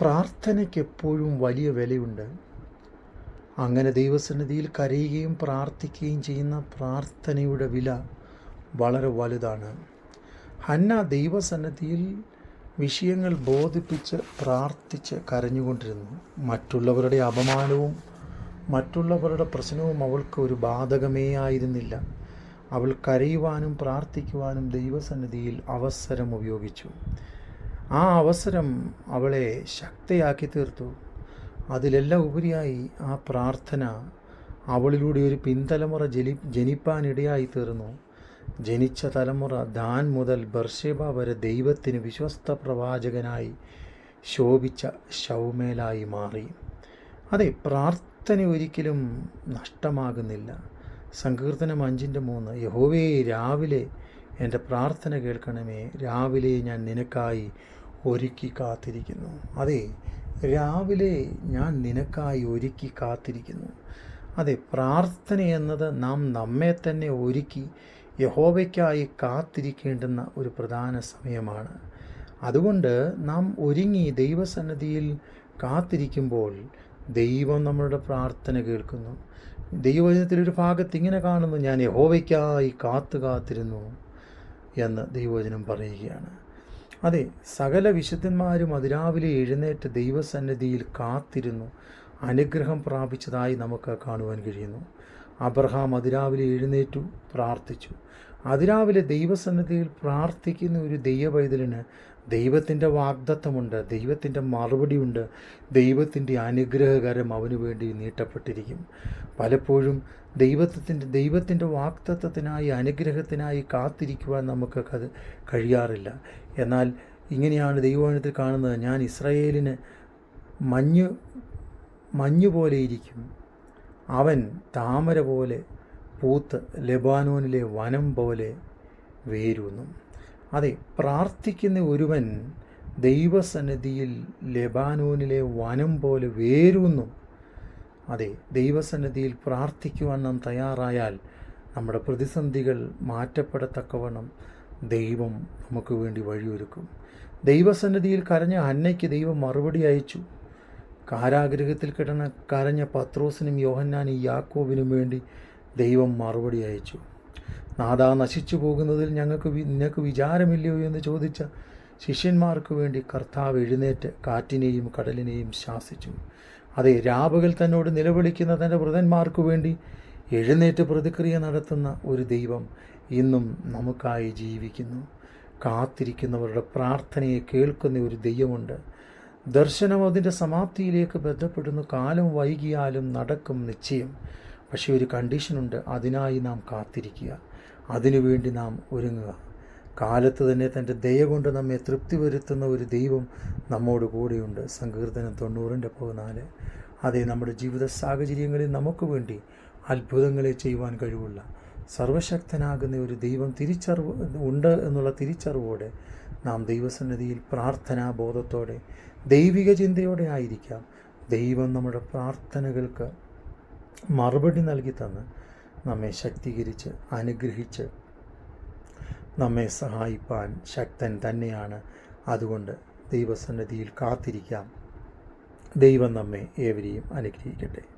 പ്രാർത്ഥനയ്ക്ക് എപ്പോഴും വലിയ വിലയുണ്ട്. അങ്ങനെ ദൈവസന്നിധിയിൽ കരയുകയും പ്രാർത്ഥിക്കുകയും ചെയ്യുന്ന പ്രാർത്ഥനയുടെ വില വളരെ വലുതാണ്. ഹന്ന ദൈവസന്നിധിയിൽ വിഷയങ്ങൾ ബോധിപ്പിച്ച് പ്രാർത്ഥിച്ച് കരഞ്ഞുകൊണ്ടിരുന്നു. മറ്റുള്ളവരുടെ അപമാനവും മറ്റുള്ളവരുടെ പ്രശ്നവും അവൾക്ക് ഒരു ബാധകമേ ആയിരുന്നില്ല. അവൾ കരയുവാനും പ്രാർത്ഥിക്കുവാനും ദൈവസന്നിധിയിൽ അവസരം ഉപയോഗിച്ചു. ആ അവസരം അവളെ ശക്തയാക്കി തീർത്തു. അതിലെല്ലാം ഉപരിയായി ആ പ്രാർത്ഥന അവളിലൂടെ ഒരു പിൻതലമുറ ജനി ജനിപ്പാനിടയായി തീർന്നു. ജനിച്ച തലമുറ ദാൻ മുതൽ ബർഷേബ വരെ ദൈവത്തിന് വിശ്വസ്ത പ്രവാചകനായി ശോഭിച്ച ശൗമേലായി മാറി. അതെ പ്രാർത്ഥന ഒരിക്കലും നഷ്ടമാകുന്നില്ല. സങ്കീർത്തനം അഞ്ചിന്റെ മൂന്ന്. യഹോവേ രാവിലെ എന്റെ പ്രാർത്ഥന കേൾക്കണമേ. രാവിലെ ഞാൻ നിനക്കായി ഒരുക്കി കാത്തിരിക്കുന്നു. അതെ രാവിലെ ഞാൻ നിനക്കായി ഒരുക്കി കാത്തിരിക്കുന്നു. അതെ പ്രാർത്ഥന എന്നത് നാം നമ്മെ തന്നെ ഒരുക്കി യഹോവയ്ക്കായി കാത്തിരിക്കേണ്ടുന്ന ഒരു പ്രധാന സമയമാണ്. അതുകൊണ്ട് നാം ഒരുങ്ങി ദൈവസന്നിധിയിൽ കാത്തിരിക്കുമ്പോൾ ദൈവം നമ്മളുടെ പ്രാർത്ഥന കേൾക്കുന്നു. ദൈവവചനത്തിലൊരു ഭാഗത്ത് ഇങ്ങനെ കാണുന്നു ഞാൻ യഹോവയ്ക്കായി കാത്തു കാത്തിരുന്നു എന്ന് ദൈവവചനം പറയുകയാണ്. അതെ സകല വിശുദ്ധന്മാരും അതിരാവിലെ എഴുന്നേറ്റ് ദൈവസന്നിധിയിൽ കാത്തിരുന്നു. അനുഗ്രഹം പ്രാപിച്ചതായി നമുക്ക് കാണുവാൻ കഴിയുന്നു. അബ്രഹാം അതിരാവിലെ എഴുന്നേറ്റു പ്രാർത്ഥിച്ചു. അതിരാവിലെ ദൈവസന്നിധിയിൽ പ്രാർത്ഥിക്കുന്ന ഒരു ദൈവപൈതലിന് ദൈവത്തിന്റെ വാഗ്ദത്വമുണ്ട് ദൈവത്തിന്റെ മറുപടിയുണ്ട് ദൈവത്തിന്റെ അനുഗ്രഹകരം അവന് വേണ്ടി നീട്ടപ്പെട്ടിരിക്കും. പലപ്പോഴും ദൈവത്തിന്റെ ദൈവത്തിന്റെ വാക്തത്വത്തിനായി അനുഗ്രഹത്തിനായി കാത്തിരിക്കുവാൻ നമുക്ക് അത് കഴിയാറില്ല. എന്നാൽ ഇങ്ങനെയാണ് ദൈവവചനത്തിൽ കാണുന്നത് ഞാൻ ഇസ്രയേലിന് മഞ്ഞ് മഞ്ഞു പോലെ ഇരിക്കും. അവൻ താമര പോലെ പൂത്ത് ലെബാനോനിലെ വനം പോലെ വേരുന്നു. അതെ പ്രാർത്ഥിക്കുന്ന ഒരുവൻ ദൈവസന്നിധിയിൽ ലെബാനോനിലെ വനം പോലെ വേരുന്നു. അതെ ദൈവസന്നിധിയിൽ പ്രാർത്ഥിക്കുവാൻ നാം തയ്യാറായാൽ നമ്മുടെ പ്രതിസന്ധികൾ മാറ്റപ്പെടത്തക്കവണ്ണം ദൈവം നമുക്ക് വേണ്ടി വഴിയൊരുക്കും. ദൈവസന്നിധിയിൽ കരഞ്ഞ അന്നയ്ക്ക് ദൈവം മറുപടി അയച്ചു. കാരാഗ്രഹത്തിൽ കിടന്ന കരഞ്ഞ പത്രോസിനും യോഹന്നാനും യാക്കോബിനും വേണ്ടി ദൈവം മറുപടി അയച്ചു. നാദാ നശിച്ചു പോകുന്നതിൽ ഞങ്ങൾക്ക് നിനക്ക് വിചാരമില്ലയോ എന്ന് ചോദിച്ച ശിഷ്യന്മാർക്ക് വേണ്ടി കർത്താവ് എഴുന്നേറ്റ് കാറ്റിനെയും കടലിനെയും ശാസിച്ചു. അതെ രാവുകൾ തന്നോട് നിലവിളിക്കുന്ന തന്റെ വൃതന്മാർക്ക് വേണ്ടി എഴുന്നേറ്റ് പ്രതിക്രിയ നടത്തുന്ന ഒരു ദൈവം ഇന്നും നമുക്കായി ജീവിക്കുന്നു. കാത്തിരിക്കുന്നവരുടെ പ്രാർത്ഥനയെ കേൾക്കുന്ന ഒരു ദൈവമുണ്ട്. ദർശനം അതിന്റെ സമാപ്തിയിലേക്ക് ബന്ധപ്പെടുന്നു. കാലം വൈകിയാലും നടക്കും നിശ്ചയം. പക്ഷേ ഒരു കണ്ടീഷനുണ്ട് അതിനായി നാം കാത്തിരിക്കുക. അതിനുവേണ്ടി നാം ഒരുങ്ങുക. കാലത്ത് തന്നെ തന്റെ ദയ കൊണ്ട് നമ്മെ തൃപ്തി വരുത്തുന്ന ഒരു ദൈവം നമ്മോട് കൂടെയുണ്ട്. സങ്കീർത്തനം തൊണ്ണൂറിന്റെ പതിനാല്. അതേ നമ്മുടെ ജീവിത സാഹചര്യങ്ങളിൽ നമുക്ക് വേണ്ടി അത്ഭുതങ്ങളെ ചെയ്യുവാൻ കഴിവുള്ള സർവശക്തനാകുന്ന ഒരു ദൈവം തിരിച്ചറിവ് ഉണ്ട് എന്നുള്ള തിരിച്ചറിവോടെ നാം ദൈവസന്നിധിയിൽ പ്രാർത്ഥനാബോധത്തോടെ ദൈവിക ചിന്തയോടെ ആയിരിക്കാം. ദൈവം നമ്മുടെ പ്രാർത്ഥനകൾക്ക് മറുപടി നൽകി തന്ന് നമ്മെ ശക്തീകരിച്ച് അനുഗ്രഹിച്ച് നമ്മെ സഹായിപ്പാൻ ശക്തൻ തന്നെയാണ്. അതുകൊണ്ട് ദൈവസന്നിധിയിൽ കാത്തിരിക്കാം. ദൈവം നമ്മെ ഏവരെയും അനുഗ്രഹിക്കട്ടെ.